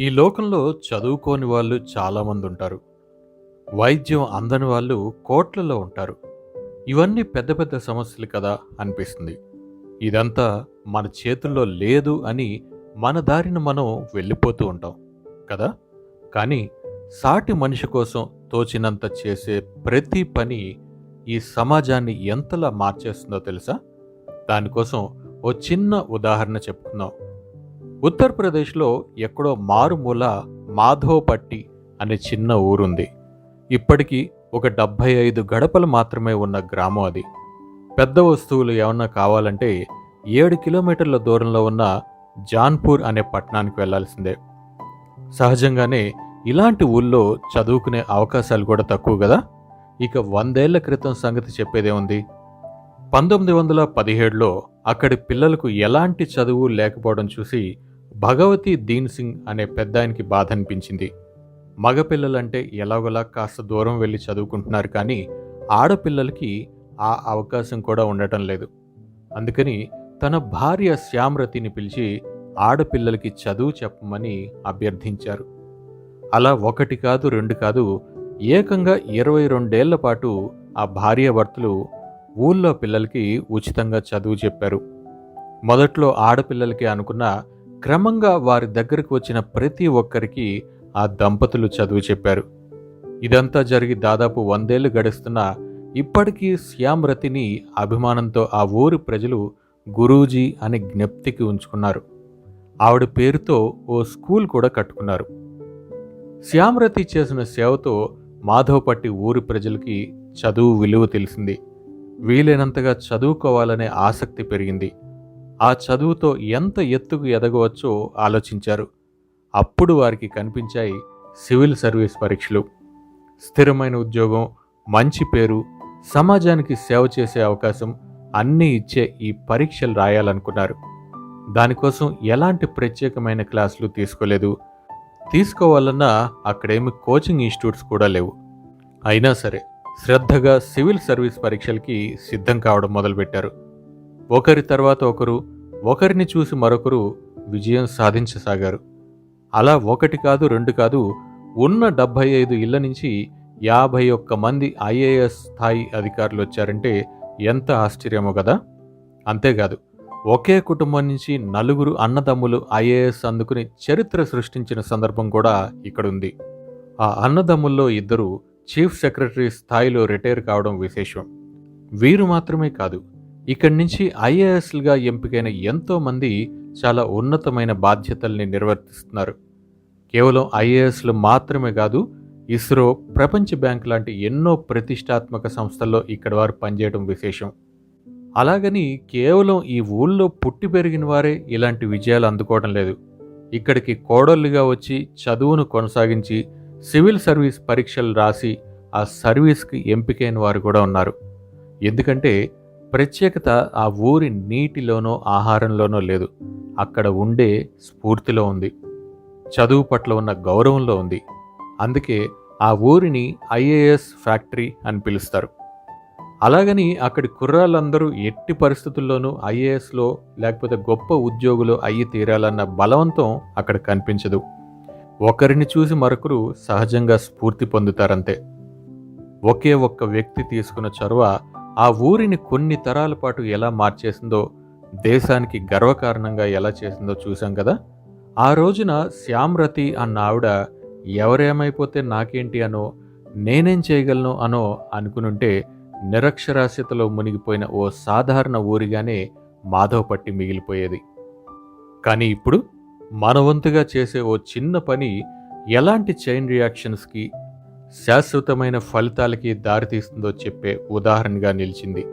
ఈ లోకంలో చదువుకోని వాళ్ళు చాలామంది ఉంటారు. వైద్యం అందని వాళ్ళు కోట్లలో ఉంటారు. ఇవన్నీ పెద్ద పెద్ద సమస్యలు కదా అనిపిస్తుంది. ఇదంతా మన చేతుల్లో లేదు అని మన దారిన మనం వెళ్ళిపోతూ ఉంటాం కదా? కానీ సాటి మనిషి కోసం తోచినంత చేసే ప్రతి పని ఈ సమాజాన్ని ఎంతలా మార్చేస్తుందో తెలుసా? దానికోసం ఓ చిన్న ఉదాహరణ చెప్పుకుందాం. ఉత్తరప్రదేశ్లో ఎక్కడో మారుమూల మాధవపట్టి అనే చిన్న ఊరుంది. ఇప్పటికీ ఒక డెబ్భై ఐదు గడపలు మాత్రమే ఉన్న గ్రామం అది. పెద్ద వస్తువులు ఏమన్నా కావాలంటే ఏడు కిలోమీటర్ల దూరంలో ఉన్న జాన్పూర్ అనే పట్టణానికి వెళ్ళాల్సిందే. సహజంగానే ఇలాంటి ఊళ్ళో చదువుకునే అవకాశాలు కూడా తక్కువ కదా? ఇక వందేళ్ళ క్రితం సంగతి చెప్పేదే ఉంది. పంతొమ్మిది వందల పదిహేడులో అక్కడి పిల్లలకు ఎలాంటి చదువు లేకపోవడం చూసి భగవతి దీన్ సింగ్ అనే పెద్దాయనికి బాధ అనిపించింది మగపిల్లలంటే ఎలాగోలా కాస్త దూరం వెళ్ళి చదువుకుంటున్నారు కానీ ఆడపిల్లలకి ఆ అవకాశం కూడా ఉండటం లేదు. అందుకని తన భార్య శ్యామరతిని పిలిచి ఆడపిల్లలకి చదువు చెప్పమని అభ్యర్థించారు. అలా ఒకటి కాదు రెండు కాదు ఏకంగా ఇరవై రెండేళ్ళ పాటు ఆ భార్యాభర్తలు ఊళ్ళో పిల్లలకి ఉచితంగా చదువు చెప్పారు. మొదట్లో ఆడపిల్లలకి అనుకున్న క్రమంగా వారి దగ్గరకు వచ్చిన ప్రతి ఒక్కరికి ఆ దంపతులు చదువు చెప్పారు. ఇదంతా జరిగి దాదాపు వందేళ్ళు గడుస్తున్న ఇప్పటికీ శ్యామ్రతిని అభిమానంతో ఆ ఊరి ప్రజలు గురూజీ అని జ్ఞప్తికి ఉంచుకున్నారు. ఆవిడ పేరుతో ఓ స్కూల్ కూడా కట్టుకున్నారు. శ్యామరతి చేసిన సేవతో మాధవపట్టి ఊరి ప్రజలకి చదువు విలువ తెలిసింది. వీలైనంతగా చదువుకోవాలనే ఆసక్తి పెరిగింది. ఆ చదువుతో ఎంత ఎత్తుకు ఎదగవచ్చో ఆలోచించారు. అప్పుడు వారికి కనిపించాయి సివిల్ సర్వీస్ పరీక్షలు. స్థిరమైన ఉద్యోగం మంచి పేరు సమాజానికి సేవ చేసే అవకాశం అన్నీ ఇచ్చే ఈ పరీక్షలు రాయాలనుకున్నారు. దానికోసం ఎలాంటి ప్రత్యేకమైన క్లాసులు తీసుకోలేదు. తీసుకోవాలన్నా అక్కడేమి కోచింగ్ ఇన్స్టిట్యూట్స్ కూడా లేవు. అయినా సరే శ్రద్ధగా సివిల్ సర్వీస్ పరీక్షలకి సిద్ధం కావడం మొదలుపెట్టారు. ఒకరి తర్వాత ఒకరు ఒకరిని చూసి మరొకరు విజయం సాధించసాగారు. అలా ఒకటి కాదు రెండు కాదు ఉన్న డెబ్భై ఐదు ఇళ్ళ నుంచి యాభై ఒక్క మంది ఐఏఎస్ స్థాయి అధికారులు వచ్చారంటే ఎంత ఆశ్చర్యమో కదా! అంతేకాదు ఒకే కుటుంబం నుంచి నలుగురు అన్నదమ్ములు ఐఏఎస్ అందుకుని చరిత్ర సృష్టించిన సందర్భం కూడా ఇక్కడుంది. ఆ అన్నదమ్ముల్లో ఇద్దరు చీఫ్ సెక్రటరీ స్థాయిలో రిటైర్ కావడం విశేషం. వీరు మాత్రమే కాదు ఇక్కడి నుంచి ఐఏఎస్లుగా ఎంపికైన ఎంతోమంది చాలా ఉన్నతమైన బాధ్యతల్ని నిర్వర్తిస్తున్నారు. కేవలం ఐఏఎస్లు మాత్రమే కాదు ఇస్రో ప్రపంచ బ్యాంక్ లాంటి ఎన్నో ప్రతిష్టాత్మక సంస్థల్లో ఇక్కడ వారు పనిచేయడం విశేషం. అలాగని కేవలం ఈ ఊళ్ళో పుట్టి పెరిగిన వారే ఇలాంటి విజయాలు అందుకోవడం లేదు. ఇక్కడికి కోడళ్ళుగా వచ్చి చదువును కొనసాగించి సివిల్ సర్వీస్ పరీక్షలు రాసి ఆ సర్వీస్కి ఎంపికైన వారు కూడా ఉన్నారు. ఎందుకంటే ప్రత్యేకత ఆ ఊరి నీటిలోనో ఆహారంలోనో లేదు. అక్కడ ఉండే స్ఫూర్తిలో ఉంది. చదువు పట్ల ఉన్న గౌరవంలో ఉంది. అందుకే ఆ ఊరిని ఐఏఎస్ ఫ్యాక్టరీ అని పిలుస్తారు. అలాగని అక్కడి కుర్రాళ్ళందరూ ఎట్టి పరిస్థితుల్లోనూ ఐఏఎస్లో లేకపోతే గొప్ప ఉద్యోగులు అయ్యి తీరాలన్న బలవంతం అక్కడ కనిపించదు. ఒకరిని చూసి మరొకరు సహజంగా స్ఫూర్తి పొందుతారంతే. ఒకే ఒక్క వ్యక్తి తీసుకున్న చొరవ ఆ ఊరిని కొన్ని తరాల పాటు ఎలా మార్చేసిందో దేశానికి గర్వకారణంగా ఎలా చేసిందో చూసాం కదా. ఆ రోజున శ్యామ్రతి అన్న ఆవిడ ఎవరేమైపోతే నాకేంటి అనో నేనేం చేయగలను అనో అనుకునుంటే నిరక్షరాస్యతలో మునిగిపోయిన ఓ సాధారణ ఊరిగానే మాధవపట్టి మిగిలిపోయేది. కానీ ఇప్పుడు మనవంతుగా చేసే ఓ చిన్న పని ఎలాంటి చైన్ రియాక్షన్స్కి శాశ్వతమైన ఫలితాలకి దారితీస్తుందో చెప్పే ఉదాహరణగా నిలిచింది.